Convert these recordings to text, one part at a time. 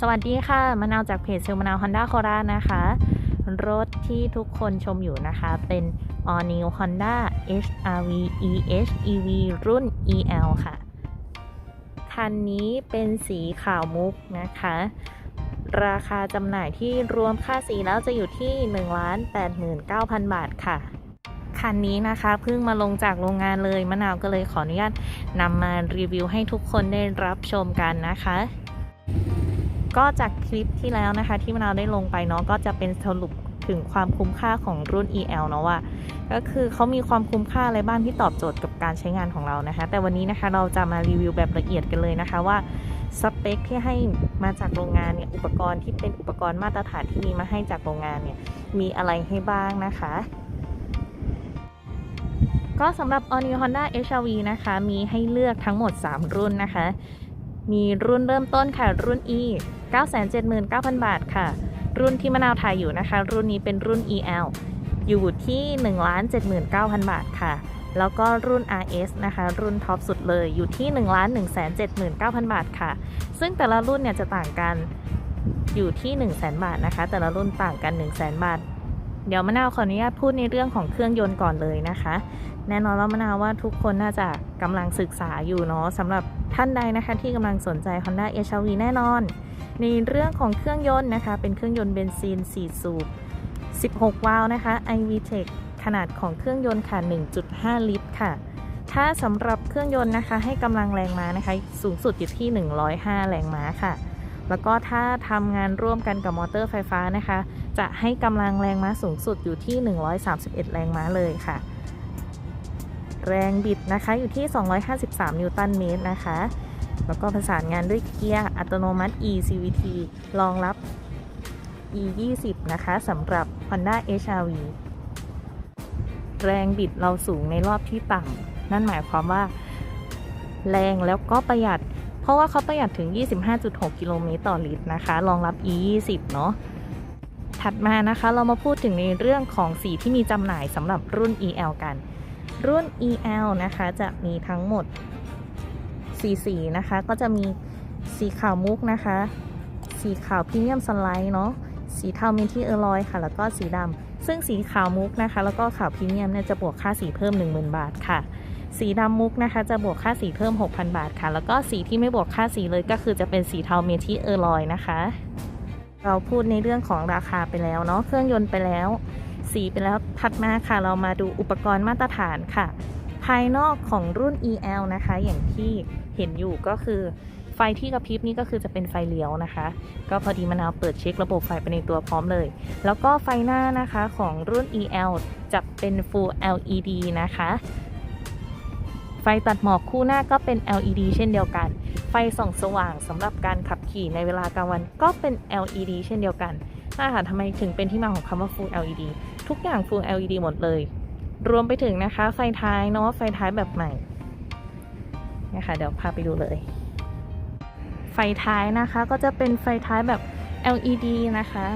สวัสดีค่ะมะนาวจากเพจเซลมะนาว Honda c o r a นะคะ รถที่ทุกคนชมอยู่นะคะ เป็น All New Honda HRV EH EV รุ่น EL ค่ะ คันนี้เป็นสีขาวมุกนะคะ ราคาจำหน่ายที่รวมค่าสีแล้วจะอยู่ที่ 1,89,000 บาทค่ะคันนี้นะคะเพิ่งมาลงจากโรงงานเลยมะนาวก็เลยขออนุญาตนำมารีวิวให้ทุกคนได้รับชมกันนะคะ ก็จากคลิปที่แล้วนะคะ ที่มะนาวได้ลงไปเนาะก็จะเป็นสรุปถึงความคุ้มค่าของรุ่น EL เนาะว่า ก็คือเขามีความคุ้มค่าอะไรบ้างที่ตอบโจทย์กับการใช้งานของเรานะคะ แต่วันนี้นะคะเราจะมารีวิวแบบละเอียดกันเลยนะคะว่าสเปคที่ให้มาจากโรงงานเนี่ยอุปกรณ์ที่เป็นอุปกรณ์มาตรฐานที่มีมาให้จากโรงงานเนี่ยมีอะไรให้บ้างนะคะ ก็สำหรับ All New Honda HRV นะคะ มีให้เลือกทั้งหมด 3 รุ่นนะคะ มีรุ่นเริ่มต้นค่ะ รุ่น E 979,000 บาทค่ะ รุ่นที่มะนาวถ่ายอยู่นะคะ รุ่นนี้เป็นรุ่น EL อยู่ที่ 1,79,000 บาทค่ะ แล้วก็รุ่น RS นะคะ รุ่นท็อปสุดเลยอยู่ที่ 1,179,000 บาทค่ะ ซึ่งแต่ละรุ่นเนี่ยจะต่างกันอยู่ที่ 100,000บาทนะคะ แต่ละรุ่นต่างกัน100,000 บาท เดี๋ยวมะนาวขออนุญาตพูดในเรื่องของเครื่องยนต์ก่อนเลยนะคะ แน่นอนว่ามะนาวว่าทุกคนน่าจะกำลังศึกษาอยู่เนาะสำหรับท่านใดนะคะที่กำลังสนใจ Honda HRV แน่นอน ในเรื่องของเครื่องยนต์นะคะ เป็นเครื่องยนต์เบนซิน 4 สูบ 16 วาล์วนะคะ iVTEC ขนาดของเครื่องยนต์ค่ะ 1.5 ลิตรค่ะ ถ้าสำหรับเครื่องยนต์นะคะ ให้กำลังแรงม้านะคะ สูงสุดอยู่ที่ 105 แรงม้าค่ะ แล้วก็ถ้าทำงานร่วมกันกับมอเตอร์ไฟฟ้านะคะ จะให้กำลังแรงม้าสูงสุดอยู่ที่ 131 แรงม้าเลยค่ะ แรงบิดนะคะ อยู่ที่ 253 นิวตันเมตรนะคะ แล้วก็ประสานงานด้วยเกียร์อัตโนมัติ eCVT รองรับ e20 นะคะสำหรับ Honda HRV แรงบิดเราสูงในรอบที่ต่ำนั่นหมายความว่า แรงแล้วก็ประหยัด เพราะว่าเขาประหยัดถึง 25.6 กิโลเมตรต่อลิตรนะคะ รองรับ e20 เนาะถัดมานะคะเรามาพูดถึงในเรื่องของสีที่มีจำหน่ายสำหรับรุ่น EL กัน รุ่น EL นะคะจะมีทั้งหมดสีสีนะคะ ก็จะมีสีขาวมุกนะคะ สีขาวพรีเมียมสไลด์เนาะสีเทาเมทิเออร์ลอยค่ะ แล้วก็สีดำซึ่งสีขาวมุกนะคะ แล้วก็ขาวพรีเมียมเนี่ยจะบวกค่าสีเพิ่ม 10,000 บาทค่ะ สีดำมุกนะคะจะบวกค่าสีเพิ่ม 6,000 บาทค่ะ แล้วก็สีที่ไม่บวกค่าสีเลยก็คือจะเป็นสีเทาเมทิเออร์ลอยนะคะ เราพูดในเรื่องของราคาไปแล้วเนาะเครื่องยนต์ไปแล้ว สีไปแล้วถัดมาค่ะเรามาดูอุปกรณ์มาตรฐานค่ะ ภายนอกของรุ่น EL นะคะ อย่างที่เห็นอยู่ก็คือไฟที่กระพริบนี่ก็คือจะเป็นไฟเลี้ยวนะคะ ก็พอดีมะนาวเปิดเช็คระบบไฟไปในตัวพร้อมเลย แล้วก็ไฟหน้านะคะของรุ่น EL จะเป็น Full LED นะคะ ไฟตัดหมอกคู่หน้าก็เป็น LED เช่นเดียวกัน ไฟส่องสว่างสำหรับการขับขี่ในเวลากลางวันก็เป็น LED เช่นเดียวกันน่าค่ะทำไมถึงเป็นที่มาของคำว่า Full LED ทุกอย่าง Full LED หมดเลย รวมไปถึงนะคะ ไฟท้ายเนาะไฟท้ายแบบใหม่นี่ค่ะเดี๋ยวพาไปดูเลย ไฟท้ายนะคะก็จะเป็นไฟท้ายแบบ LED นะคะ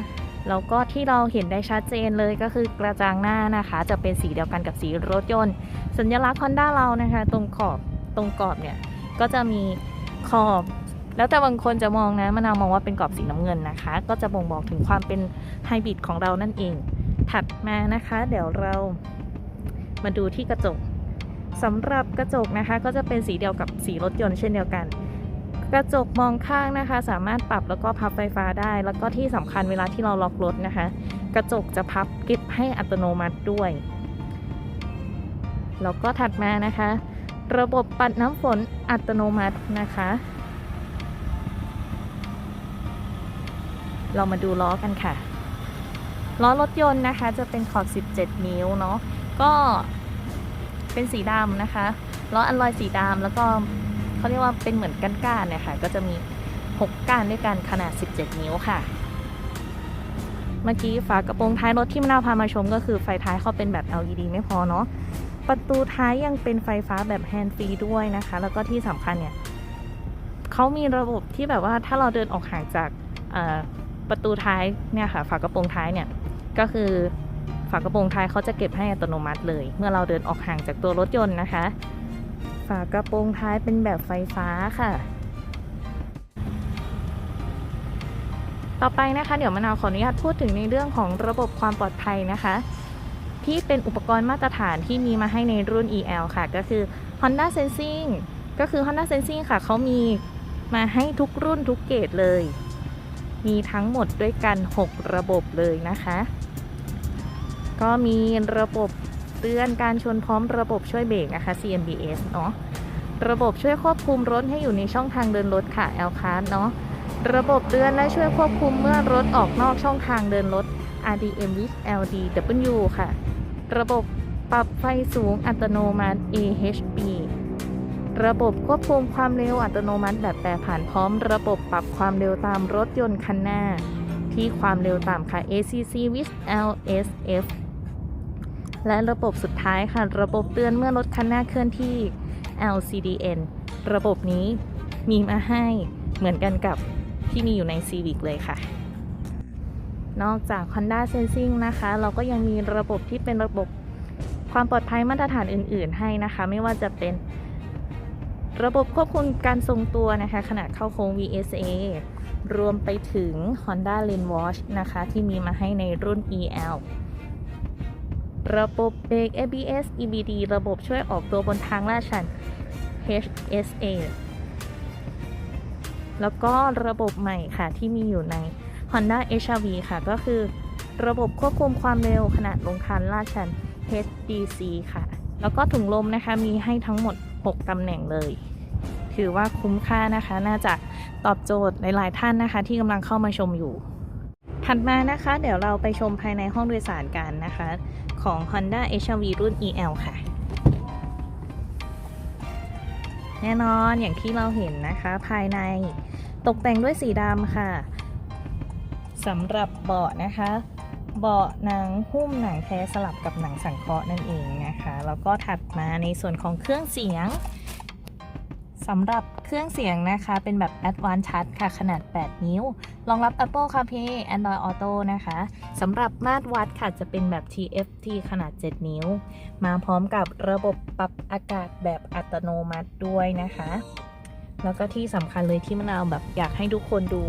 แล้วก็ที่เราเห็นได้ชัดเจนเลยก็คือกระจังหน้านะคะ จะเป็นสีเดียวกันกับสีรถยนต์ สัญลักษณ์ Honda เรานะคะ ตรงขอบตรงกรอบเนี่ย ก็จะมีขอบ แล้วแต่บางคนจะมองนะมะนาวมองว่าเป็นกรอบสีน้ำเงินนะคะ ก็จะบ่งบอกถึงความเป็นไฮบริดของเรานั่นเอง ถัดมานะคะเดี๋ยวเรามาดูที่กระจกสำหรับกระจกนะคะ ก็จะเป็นสีเดียวกับสีรถยนต์เช่นเดียวกัน กระจกมองข้างนะคะ สามารถปรับแล้วก็พับไฟฟ้าได้ แล้วก็ที่สำคัญเวลาที่เราล็อกรถนะคะ กระจกจะพับเก็บให้อัตโนมัติด้วยแล้วก็ถัดมานะคะ ระบบปัดน้ำฝนอัตโนมัตินะคะ เรามาดูล้อกันค่ะ ล้อรถยนต์นะคะจะเป็นขอบ 17 นิ้วเนาะก็เป็นสีดำนะคะล้ออัลลอยสีดำแล้วก็เขาเรียกว่าเป็นเหมือนก้านๆเนี่ยค่ะก็จะมี 6 ก้านด้วยกันขนาด 17 นิ้วค่ะ เมื่อกี้ฝากระโปรงท้ายรถที่มนาวพามาชมก็คือไฟท้ายเขาเป็นแบบ LED ไม่พอเนาะประตูท้ายยังเป็นไฟฟ้าแบบแฮนด์ฟรีด้วยนะคะ แล้วก็ที่สำคัญเนี่ยเขามีระบบที่แบบว่าถ้าเราเดินออกห่างจากประตูท้ายเนี่ยค่ะฝากระโปรงท้ายเนี่ย ก็คือฝากระโปรงท้ายเขาจะเก็บให้อัตโนมัติเลย เมื่อเราเดินออกห่างจากตัวรถยนต์นะคะ ฝากระโปรงท้ายเป็นแบบไฟฟ้าค่ะ ต่อไปนะคะ เดี๋ยวมะนาวขออนุญาตพูดถึงในเรื่องของระบบความปลอดภัยนะคะ ที่เป็นอุปกรณ์มาตรฐานที่มีมาให้ในรุ่น EL ค่ะ ก็คือ Honda Sensing ก็คือ Honda Sensing ค่ะเขามีมาให้ทุกรุ่นทุกเกรดเลย มีทั้งหมดด้วยกัน 6 ระบบเลยนะคะ ก็มีระบบเตือนการชนพร้อมระบบช่วยเบรกนะคะ CMBS เนาะระบบช่วยควบคุมรถให้อยู่ในช่องทางเดินรถค่ะ L card เนาะระบบเตือนและช่วยควบคุมเมื่อรถออกนอกช่องทางเดินรถ RDM with LDW ค่ะ ระบบปรับไฟสูงอัตโนมัติ AHB ระบบควบคุมความเร็วอัตโนมัติแบบแปรผันพร้อม ระบบปรับความเร็วตามรถยนต์คันหน้า ที่ความเร็วต่ำค่ะ ACC with LSF และระบบสุดท้ายค่ะ ระบบเตือนเมื่อรถคันหน้าเคลื่อนที่ LCDN ระบบนี้มีมาให้เหมือนกันกับที่มีอยู่ใน Civic เลยค่ะ นอกจาก Honda Sensing นะคะ เราก็ยังมีระบบที่เป็นระบบความปลอดภัยมาตรฐานอื่น ๆ ให้นะคะ ไม่ว่าจะเป็นระบบควบคุมการทรงตัวนะคะขณะเข้าโค้ง VSA รวมไปถึง Honda Lane Watch นะคะ ที่มีมาให้ในรุ่น EL ระบบเบรก ABS EBD ระบบช่วยออกตัวบนทางลาดชัน HSA แล้วก็ระบบใหม่ค่ะที่มีอยู่ใน Honda HR-V ค่ะ ก็คือระบบควบคุมความเร็วขณะลงคันลาดชัน HDC ค่ะ แล้วก็ถุงลมนะคะมีให้ทั้งหมด 6 ตำแหน่งเลย ถือว่าคุ้มค่านะคะ น่าจะตอบโจทย์หลาย ๆ ท่านนะคะ ที่กำลังเข้ามาชมอยู่ ถัดมานะคะ เดี๋ยวเราไปชมภายในห้องโดยสารกันนะคะ ของ Honda HR-V รุ่น EL ค่ะ แน่นอนอย่างที่เราเห็นนะคะ ภายในตกแต่งด้วยสีดำค่ะสำหรับเบาะนะคะ เบาะหนังหุ้มหนังแท้สลับกับหนังสังเคราะห์นั่นเองนะคะ แล้วก็ถัดมาในส่วนของเครื่องเสียง สำหรับเครื่องเสียงนะคะ เป็นแบบ Advanced Touch ค่ะ ขนาด 8 นิ้ว รองรับ Apple CarPlay Android Auto นะคะสำหรับมาตรวัดค่ะ จะเป็นแบบ TFT ขนาด 7 นิ้ว มาพร้อมกับระบบปรับอากาศแบบอัตโนมัติด้วยนะคะ แล้วก็ที่สำคัญเลยที่มะนาวแบบอยากให้ทุกคนดู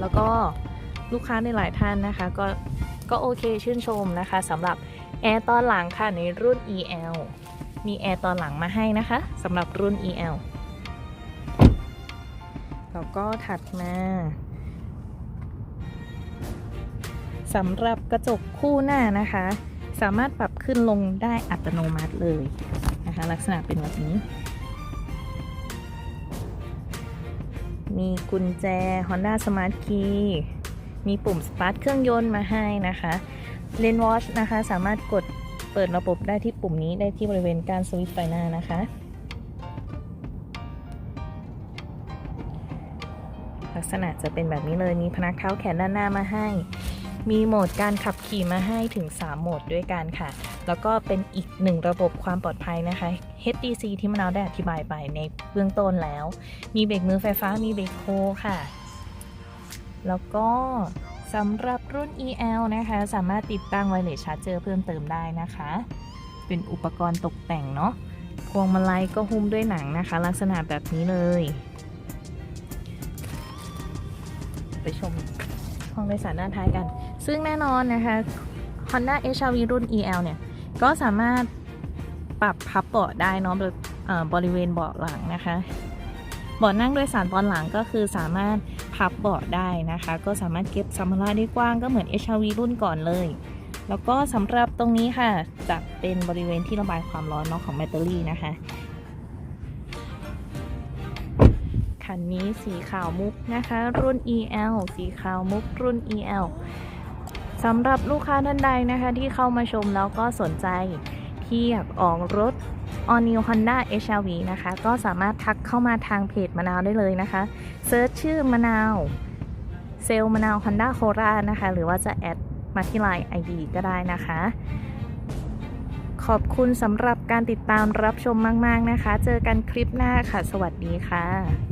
แล้วก็ลูกค้าในหลายท่านนะคะ ก็ก็โอเคชื่นชมนะคะสำหรับแอร์ตอนหลังค่ะในรุ่น EL มีแอร์ตอนหลังมาให้นะคะสำหรับรุ่น EL แล้วก็ถัดมาสำหรับกระจกคู่หน้านะคะ สามารถปรับขึ้นลงได้อัตโนมัติเลยนะคะ ลักษณะเป็นแบบนี้ มีกุญแจ Honda Smart Key มีปุ่ม Start เครื่องยนต์มาให้นะคะ Lane Watch นะคะ สามารถกดเปิดระบบได้ที่ปุ่มนี้ได้ที่บริเวณการสวิตช์ไฟหน้านะคะ ลักษณะจะเป็นแบบนี้เลยมีพนักเท้าแขนด้านหน้ามาให้ มีโหมดการขับขี่มาให้ถึง 3 โหมดด้วยกันค่ะ แล้วก็เป็นอีกหนึ่งระบบความปลอดภัยนะคะ HDC ที่มะนาวได้อธิบายไปในเบื้องต้นแล้ว มีเบรกมือไฟฟ้ามีเบรกโคค่ะ แล้วก็สำหรับรุ่น EL นะคะ สามารถติดตั้งไวเลสชาร์จเจอร์เพิ่มเติมได้นะคะ เป็นอุปกรณ์ตกแต่งเนาะพวงมาลัยก็หุ้มด้วยหนังนะคะ ลักษณะแบบนี้เลย ไปชมห้องโดยสารด้านท้ายกัน ซึ่งแน่นอนนะคะ Honda HR-V รุ่น EL เนี่ย ก็สามารถปรับพับเบาะได้เนาะบบเอ่อบริเวณเบาะหลังนะคะเบาะนั่งโดยสารตอนหลังก็คือสามารถพับเบาะได้นะคะ ก็สามารถเก็บสัมภาระได้กว้างก็เหมือน HR-V รุ่นก่อนเลยแล้วก็สำหรับตรงนี้ค่ะจะเป็นบริเวณที่ระบายความร้อนเนาะของแบตเตอรี่นะคะ คันนี้สีขาวมุกนะคะ รุ่น EL สีขาวมุกรุ่น EL สำหรับลูกค้าท่านใดนะคะที่เข้ามาชมแล้วก็สนใจที่อยากออกรถ All New Honda HR-V นะคะ ก็สามารถทักเข้ามาทางเพจมะนาวได้เลยนะคะเซิร์ชชื่อมะนาวเซลล์มะนาว Honda โคราชนะคะ หรือว่าจะแอดมาที่ไลน์ ID ก็ได้นะคะ ขอบคุณสำหรับการติดตามรับชมมาก ๆ นะคะ เจอกันคลิปหน้าค่ะ สวัสดีค่ะ